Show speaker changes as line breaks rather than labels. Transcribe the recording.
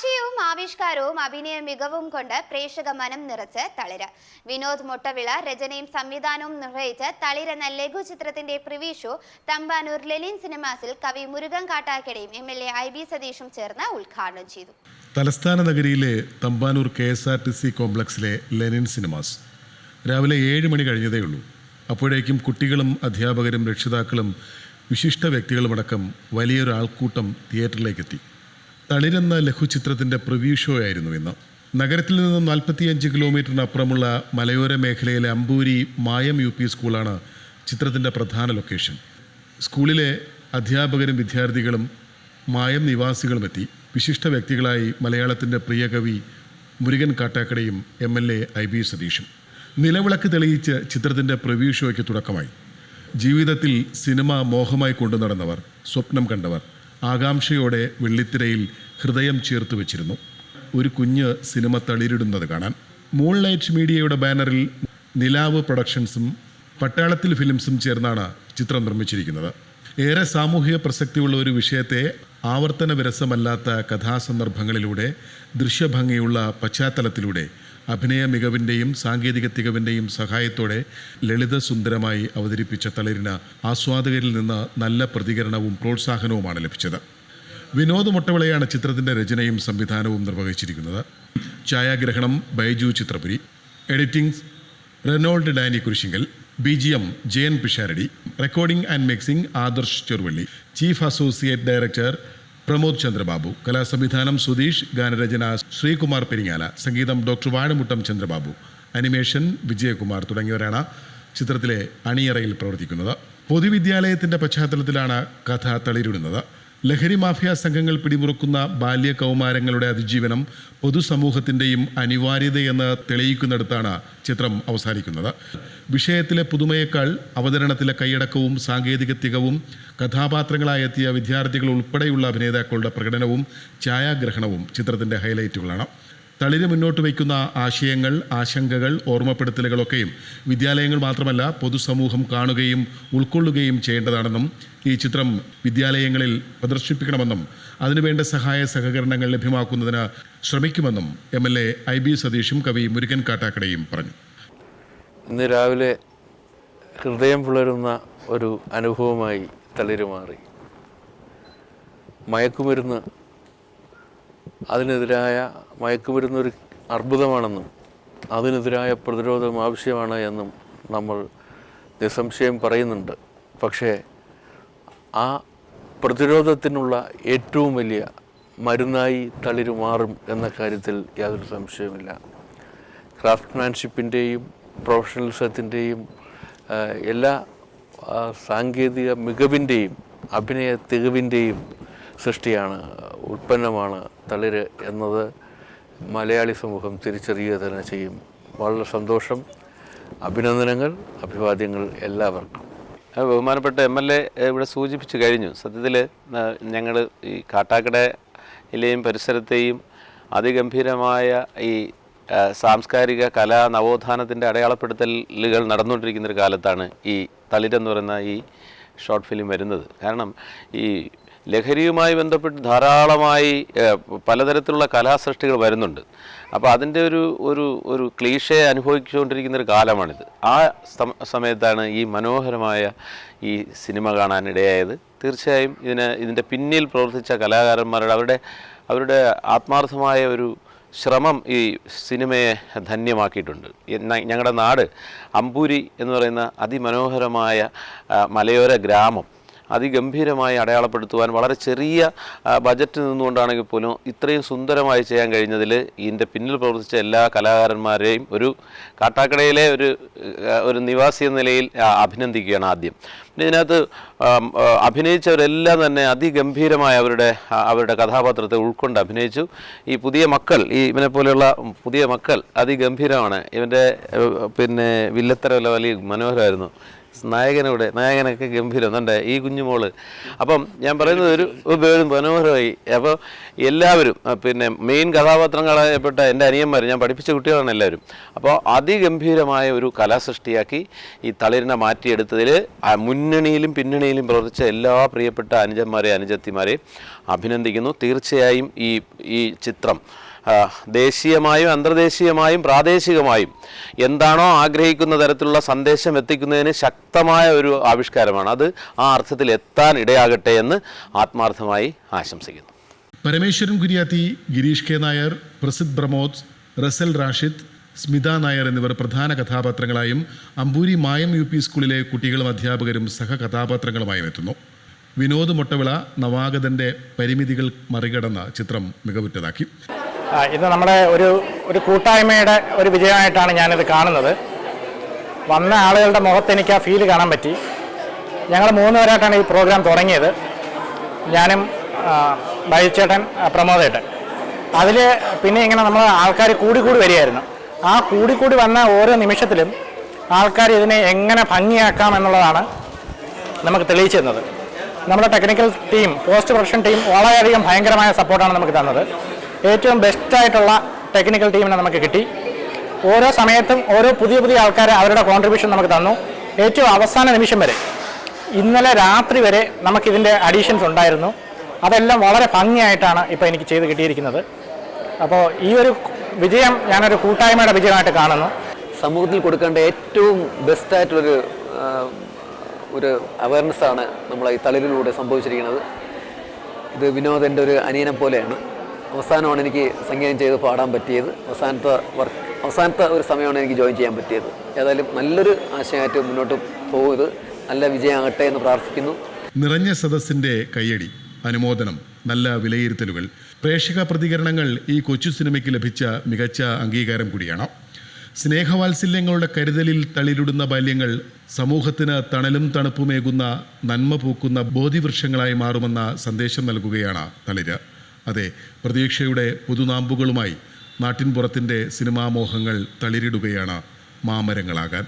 ആശയവും ആവിഷ്കാരവും അഭിനയ മികവും കൊണ്ട് പ്രേക്ഷക മനം നിറച്ച് തളിര്. വിനോദ് മുട്ടവിള രചനയും സംവിധാനവും നിർവഹിച്ച് തളിര് എന്ന ലഘു ചിത്രത്തിന്റെ തമ്പാനൂർ ലെനിൻ സിനിമാസിൽ കവി Murugan കാട്ടാക്കടയും M L A I B സതീഷും ചേർന്ന് ഉദ്ഘാടനം ചെയ്തു.
തലസ്ഥാന നഗരിയിലെ Thampanoor K S R T C കോംപ്ലക്സിലെ Lenin cinemas. രാവിലെ ഏഴ് മണി കഴിഞ്ഞതേ ഉള്ളൂ. അപ്പോഴേക്കും കുട്ടികളും അധ്യാപകരും രക്ഷിതാക്കളും വിശിഷ്ട വ്യക്തികളുമടക്കം വലിയൊരു ആൾക്കൂട്ടം തിയേറ്ററിലേക്കെത്തി. തളിരെന്ന ലഘുചിത്രത്തിന്റെ പ്രിവ്യൂ ഷോ ആയിരുന്നു ഇന്ന്. നഗരത്തിൽ നിന്നും നാൽപ്പത്തിയഞ്ച് കിലോമീറ്ററിനപ്പുറമുള്ള മലയോര മേഖലയിലെ അമ്പൂരി മായം യു പി സ്കൂളാണ് ചിത്രത്തിന്റെ പ്രധാന ലൊക്കേഷൻ സ്കൂളിലെ അധ്യാപകരും വിദ്യാർത്ഥികളും മായം നിവാസികളും എത്തി. വിശിഷ്ട വ്യക്തികളായി മലയാളത്തിന്റെ പ്രിയ കവി Murugan കാട്ടാക്കടയും M L A I B സതീഷും നിലവിളക്ക് തെളിയിച്ച് ചിത്രത്തിന്റെ പ്രിവ്യൂ ഷോയ്ക്ക് തുടക്കമായി. ജീവിതത്തിൽ സിനിമ മോഹമായി കൊണ്ടു നടന്നവർ സ്വപ്നം കണ്ടവർ ആകാംക്ഷയോടെ വെള്ളിത്തിരയിൽ ഹൃദയം ചേർത്ത് വെച്ചിരുന്നു. ഒരു കുഞ്ഞ് സിനിമ തളിരിടുന്നത് കാണാൻ. മൂൺ ലൈറ്റ് മീഡിയയുടെ ബാനറിൽ നിലാവ് പ്രൊഡക്ഷൻസും പട്ടാളത്തിൽ ഫിലിംസും ചേർന്നാണ് ചിത്രം നിർമ്മിച്ചിരിക്കുന്നത്. ഏറെ സാമൂഹിക പ്രസക്തിയുള്ള ഒരു വിഷയത്തെ ആവർത്തന വിരസമല്ലാത്ത കഥാസന്ദർഭങ്ങളിലൂടെ ദൃശ്യഭംഗിയുള്ള പശ്ചാത്തലത്തിലൂടെ അഭിനയ മികവിന്റെയും സാങ്കേതിക തികവിന്റെയും സഹായത്തോടെ ലളിതസുന്ദരമായി അവതരിപ്പിച്ച തളിരിന് ആസ്വാദകരിൽ നിന്ന് നല്ല പ്രതികരണവും പ്രോത്സാഹനവുമാണ് ലഭിച്ചത്. വിനോദ് മുട്ടവിളയാണ് ചിത്രത്തിന്റെ രചനയും സംവിധാനവും നിർവഹിച്ചിരിക്കുന്നത്. ഛായാഗ്രഹണം Baiju Chithrapuri. Editing Renold Dani Kurishingal. B G M J N Pisharody. Recording and mixing Adarsh Cheruvally. Chief associate director Pramod Chandrababu കലാസംവിധാനം Sudheesh ഗാനരചന ശ്രീകുമാർ പെരിങ്ങാല സംഗീതം ഡോക്ടർ വാഴമുട്ടം ചന്ദ്രബാബു അനിമേഷൻ വിജയകുമാർ തുടങ്ങിയവരാണ് ചിത്രത്തിലെ അണിയറയിൽ പ്രവർത്തിക്കുന്നത്. പൊതുവിദ്യാലയത്തിന്റെ പശ്ചാത്തലത്തിലാണ് കഥ തളിരിടുന്നത്. ലഹരി മാഫിയ സംഘങ്ങൾ പിടിമുറുക്കുന്ന ബാല്യ കൗമാരങ്ങളുടെ അതിജീവനം പൊതുസമൂഹത്തിന്റെയും അനിവാര്യതയെന്ന് തെളിയിക്കുന്നിടത്താണ് ചിത്രം അവസാനിക്കുന്നത്. വിഷയത്തിലെ പുതുമയേക്കാൾ അവതരണത്തിലെ കൈയടക്കവും സാങ്കേതിക തികവും കഥാപാത്രങ്ങളായെത്തിയ വിദ്യാർത്ഥികൾ ഉൾപ്പെടെയുള്ള അഭിനേതാക്കളുടെ പ്രകടനവും ഛായാഗ്രഹണവും ചിത്രത്തിന്റെ ഹൈലൈറ്റുകളാണ്. തളിര് മുന്നോട്ട് വയ്ക്കുന്ന ആശയങ്ങൾ ആശങ്കകൾ ഓർമ്മപ്പെടുത്തലുകളൊക്കെയും വിദ്യാലയങ്ങൾ മാത്രമല്ല പൊതുസമൂഹം കാണുകയും ഉൾക്കൊള്ളുകയും ചെയ്യേണ്ടതാണെന്നും ഈ ചിത്രം വിദ്യാലയങ്ങളിൽ പ്രദർശിപ്പിക്കണമെന്നും അതിനുവേണ്ട സഹായ സഹകരണങ്ങൾ ലഭ്യമാക്കുന്നതിന് ശ്രമിക്കുമെന്നും M L A I B സതീഷും കവി മുരുകൻ കാട്ടാക്കടയും പറഞ്ഞു.
ഇന്ന് രാവിലെ ഹൃദയം പുലരുന്ന ഒരു അനുഭവമായി തളിര് മാറി. മയക്കുമരുന്ന് അതിനെതിരായ മയക്കുമരുന്ന് ഒരു അർബുദമാണെന്നും അതിനെതിരായ പ്രതിരോധം ആവശ്യമാണ് എന്നും നമ്മൾ നിസ്സംശയം പറയുന്നുണ്ട്. പക്ഷേ ആ പ്രതിരോധത്തിനുള്ള ഏറ്റവും വലിയ മരുന്നായി തളിരു മാറും എന്ന കാര്യത്തിൽ യാതൊരു സംശയവുമില്ല. ക്രാഫ്റ്റ്മാൻഷിപ്പിന്റെയും പ്രൊഫഷണലിസത്തിന്റെയും എല്ലാ സാങ്കേതിക മികവിന്റെയും അഭിനയ തികവിന്റെയും സൃഷ്ടിയാണ് ഉൽപ്പന്നമാണ് തളിര് എന്നത് മലയാളി സമൂഹം തിരിച്ചറിയുക തന്നെ ചെയ്യും. വളരെ സന്തോഷം. അഭിനന്ദനങ്ങൾ അഭിവാദ്യങ്ങൾ എല്ലാവർക്കും.
ബഹുമാനപ്പെട്ട എം എൽ എ ഇവിടെ സൂചിപ്പിച്ചു കഴിഞ്ഞു. സത്യത്തിൽ ഞങ്ങൾ ഈ കാട്ടാക്കടയിലെയും പരിസരത്തെയും അതിഗംഭീരമായ ഈ സാംസ്കാരിക കലാ നവോത്ഥാനത്തിന്റെ അടയാളപ്പെടുത്തലുകൾ നടന്നുകൊണ്ടിരിക്കുന്ന ഒരു കാലത്താണ് ഈ തളിരെന്ന് പറയുന്ന ഈ ഷോർട്ട് ഫിലിം വരുന്നത്. കാരണം ഈ ലഹരിയുമായി ബന്ധപ്പെട്ട് ധാരാളമായി പലതരത്തിലുള്ള കലാസൃഷ്ടികൾ വരുന്നുണ്ട്. അപ്പോൾ അതിന്റെ ഒരു ഒരു ഒരു ക്ലീഷയെ അനുഭവിച്ചുകൊണ്ടിരിക്കുന്ന ഒരു കാലമാണിത്. ആ സമയത്താണ് ഈ മനോഹരമായ ഈ സിനിമ കാണാനിടയായത് തീർച്ചയായും ഇതിന് ഇതിന്റെ പിന്നിൽ പ്രവർത്തിച്ച കലാകാരന്മാരുടെ അവരുടെ അവരുടെ ആത്മാർത്ഥമായ ഒരു ശ്രമം ഈ സിനിമയെ ധന്യമാക്കിയിട്ടുണ്ട്. ഞങ്ങളുടെ നാട് അമ്പൂരി എന്ന് പറയുന്ന അതിമനോഹരമായ മലയോര ഗ്രാമം. അതിഗംഭീരമായി അടയാളപ്പെടുത്തുവാൻ വളരെ ചെറിയ ബജറ്റിൽ ബജറ്റ് നിന്നുകൊണ്ടാണെങ്കിൽ പോലും ഇത്രയും സുന്ദരമായി ചെയ്യാൻ കഴിഞ്ഞതിൽ ഇതിന്റെ പിന്നിൽ പ്രവർത്തിച്ച എല്ലാ കലാകാരന്മാരെയും ഒരു കാട്ടാക്കടയിലെ ഒരു ഒരു നിവാസി എന്ന നിലയിൽ അഭിനന്ദിക്കുകയാണ് ആദ്യം. പിന്നെ ഇതിനകത്ത് അഭിനയിച്ചവരെല്ലാം തന്നെ അതിഗംഭീരമായ അവരുടെ അവരുടെ കഥാപാത്രത്തെ ഉൾക്കൊണ്ട് അഭിനയിച്ചു. ഈ പുതിയ മക്കൾ ഈ ഇവനെ പോലെയുള്ള പുതിയ മക്കൾ അതിഗംഭീരമാണ്. ഇവന്റെ പിന്നെ വില്ലത്തരമല്ല വലിയ മനോഹരമായിരുന്നു. നായകനവിടെ നായകനൊക്കെ ഗംഭീരം. എന്നുണ്ട് ഈ കുഞ്ഞുമോൾ. അപ്പം ഞാൻ പറയുന്നത് ഒരു ഉപയോഗം മനോഹരമായി. അപ്പോൾ എല്ലാവരും പിന്നെ മെയിൻ കഥാപാത്രങ്ങളായപ്പെട്ട എന്റെ അനിയന്മാർ ഞാൻ പഠിപ്പിച്ച കുട്ടികളാണ് എല്ലാവരും. അപ്പോൾ അതിഗംഭീരമായ ഒരു കലാസൃഷ്ടിയാക്കി ഈ തളിരിനെ മാറ്റിയെടുത്തതിൽ മുന്നണിയിലും പിന്നണിയിലും പ്രവർത്തിച്ച എല്ലാ പ്രിയപ്പെട്ട അനുജന്മാരെയും അനുജത്തിമാരെയും അഭിനന്ദിക്കുന്നു. തീർച്ചയായും ഈ ഈ ചിത്രം ദേശീയമായും അന്തർദേശീയമായും പ്രാദേശികമായും എന്താണോ ആഗ്രഹിക്കുന്ന തരത്തിലുള്ള സന്ദേശം എത്തിക്കുന്നതിന് ശക്തമായ ഒരു ആവിഷ്കാരമാണ്. അത് ആ അർത്ഥത്തിൽ എത്താൻ ഇടയാകട്ടെ എന്ന് ആത്മാർത്ഥമായി ആശംസിക്കുന്നു.
പരമേശ്വരൻ കുര്യാത്തി ഗിരീഷ് കെ നായർ പ്രസിദ് പ്രമോദ് റസൽ റാഷിദ് സ്മിത നായർ എന്നിവർ പ്രധാന കഥാപാത്രങ്ങളായും അമ്പൂരി മായം യു പി സ്കൂളിലെ കുട്ടികളും അധ്യാപകരും സഹകഥാപാത്രങ്ങളുമായും എത്തുന്നു. വിനോദ് മൊട്ടവിള നവാഗതന്റെ പരിമിതികൾ മറികടന്ന ചിത്രം മികവുറ്റതാക്കി.
ഇത് നമ്മുടെ ഒരു ഒരു കൂട്ടായ്മയുടെ ഒരു വിജയമായിട്ടാണ് ഞാനിത് കാണുന്നത്. വന്ന ആളുകളുടെ മുഖത്ത് എനിക്ക് ആ ഫീൽ കാണാൻ പറ്റി. ഞങ്ങൾ മൂന്ന് പേരായിട്ടാണ് ഈ പ്രോഗ്രാം തുടങ്ങിയത്. ഞാനും ബൈചേട്ടൻ പ്രമോദേട്ടൻ. അതിൽ പിന്നെ ഇങ്ങനെ നമ്മൾ ആൾക്കാർ കൂടി കൂടി വരികയായിരുന്നു. ആ കൂടി കൂടി വന്ന ഓരോ നിമിഷത്തിലും ആൾക്കാർ ഇതിനെ എങ്ങനെ ഭംഗിയാക്കാം എന്നുള്ളതാണ് നമുക്ക് തെളിയിച്ചു തന്നത്. നമ്മുടെ technical team post production team വളരെയധികം ഭയങ്കരമായ സപ്പോർട്ടാണ് നമുക്ക് തന്നത്. ഏറ്റവും ബെസ്റ്റായിട്ടുള്ള ടെക്നിക്കൽ ടീമിനെ നമുക്ക് കിട്ടി. ഓരോ സമയത്തും ഓരോ പുതിയ പുതിയ ആൾക്കാർ അവരുടെ കോൺട്രിബ്യൂഷൻ നമുക്ക് തന്നു. ഏറ്റവും അവസാന നിമിഷം വരെ ഇന്നലെ രാത്രി വരെ നമുക്കിതിന്റെ അഡീഷൻസ് ഉണ്ടായിരുന്നു. അതെല്ലാം വളരെ ഭംഗിയായിട്ടാണ് ഇപ്പോൾ എനിക്ക് ചെയ്ത് കിട്ടിയിരിക്കുന്നത്. അപ്പോൾ ഈ ഒരു വിജയം ഞാനൊരു കൂട്ടായ്മയുടെ വിജയമായിട്ട് കാണുന്നു.
സമൂഹത്തിൽ കൊടുക്കേണ്ട ഏറ്റവും ബെസ്റ്റായിട്ടുള്ളൊരു ഒരു അവയർനെസ്സാണ് നമ്മൾ ഈ തളിരിലൂടെ സംഭവിച്ചിരിക്കുന്നത്. ഇത് വിനോദന്റെ ഒരു അനിയനം പോലെയാണ്. അവസാനമാണ് എനിക്ക് സംഗീതം ചെയ്ത് പാടാൻ പറ്റിയത്. അവസാനത്തെ വർക്ക് അവസാനത്തെ ഒരു സമയമാണ് എനിക്ക് ജോയിൻ ചെയ്യാൻ പറ്റിയത്. ഏതായാലും നല്ലൊരു ആശയമായിട്ട് മുന്നോട്ട് പോകുന്നത് നല്ല വിജയമാകട്ടെ എന്ന് പ്രാർത്ഥിക്കുന്നു.
നിറഞ്ഞ സദസ്സിന്റെ കയ്യടി അനുമോദനം നല്ല വിലയിരുത്തലുകൾ പ്രേക്ഷക പ്രതികരണങ്ങൾ ഈ കൊച്ചു സിനിമയ്ക്ക് ലഭിച്ച മികച്ച അംഗീകാരം കൂടിയാണ്. സ്നേഹവാത്സല്യങ്ങളുടെ കരുതലിൽ തളിരിടുന്ന ബാല്യങ്ങൾ സമൂഹത്തിന് തണലും തണുപ്പുമേകുന്ന നന്മ പൂക്കുന്ന ബോധിവൃക്ഷങ്ങളായി മാറുമെന്ന സന്ദേശം നൽകുകയാണ് തളിര്. അതെ പ്രതീക്ഷയുടെ പുതുനാമ്പുകളുമായി നാട്ടിൻപുറത്തിന്റെ സിനിമാമോഹങ്ങൾ തളിരിടുകയാണ് മാമരങ്ങളാകാൻ.